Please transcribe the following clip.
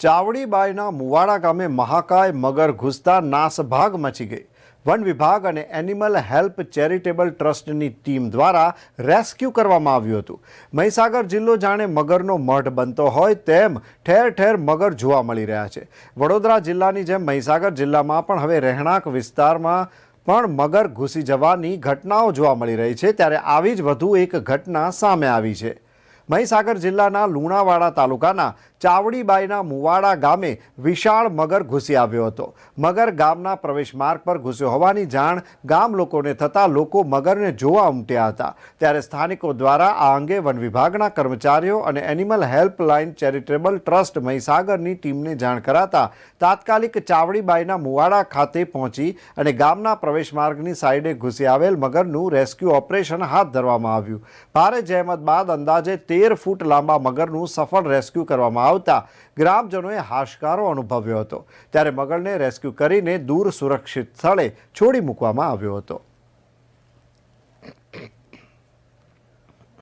ચાવડીબાઈના મુવાડા ગામે મહાકાય મગર ઘૂસતા નાસભાગ મચી ગઈ. વન વિભાગ અને એનિમલ હેલ્પ ચેરિટેબલ ટ્રસ્ટની ટીમ દ્વારા રેસ્ક્યુ કરવામાં આવ્યું હતું. મહીસાગર જિલ્લો જાણે મગરનો મઢ બનતો હોય તેમ ઠેર ઠેર મગર જોવા મળી રહ્યા છે. વડોદરા જિલ્લાની જેમ મહીસાગર જિલ્લામાં પણ હવે રહેણાંક વિસ્તારમાં પણ મગર ઘૂસી જવાની ઘટનાઓ જોવા મળી રહી છે. ત્યારે આવી જ વધુ એક ઘટના સામે આવી છે. મહીસાગર જિલ્લાના લુણાવાડા તાલુકાના ચાવડીબાઈના મુવાડા ગામે વિશાળ મગર ઘૂસી આવ્યો હતો. મગર ગામના પ્રવેશ માર્ગ પર ઘૂસ્યો હોવાની જાણ ગામ લોકોને થતાં લોકો મગરને જોવા ઉમટ્યા હતા. ત્યારે સ્થાનિકો દ્વારા આ અંગે વન વિભાગના કર્મચારીઓ અને એનિમલ હેલ્પલાઇન ચેરિટેબલ ટ્રસ્ટ મહીસાગરની ટીમને જાણ કરાતા તાત્કાલિક ચાવડીબાઈના મુવાડા ખાતે પહોંચી અને ગામના પ્રવેશ માર્ગની સાઈડે ઘૂસી આવેલ મગરનું રેસ્ક્યુ ઓપરેશન હાથ ધરવામાં આવ્યું. ભારે જહેમત બાદ અંદાજે તેર ફૂટ લાંબા મગરનું સફળ રેસ્ક્યુ કરવામાં આવતા ગ્રામજનોએ હાશકારો અનુભવ્યો હતો. ત્યારે મગરને રેસ્ક્યુ કરીને દૂર સુરક્ષિત સ્થળે છોડી મૂકવામાં આવ્યો હતો.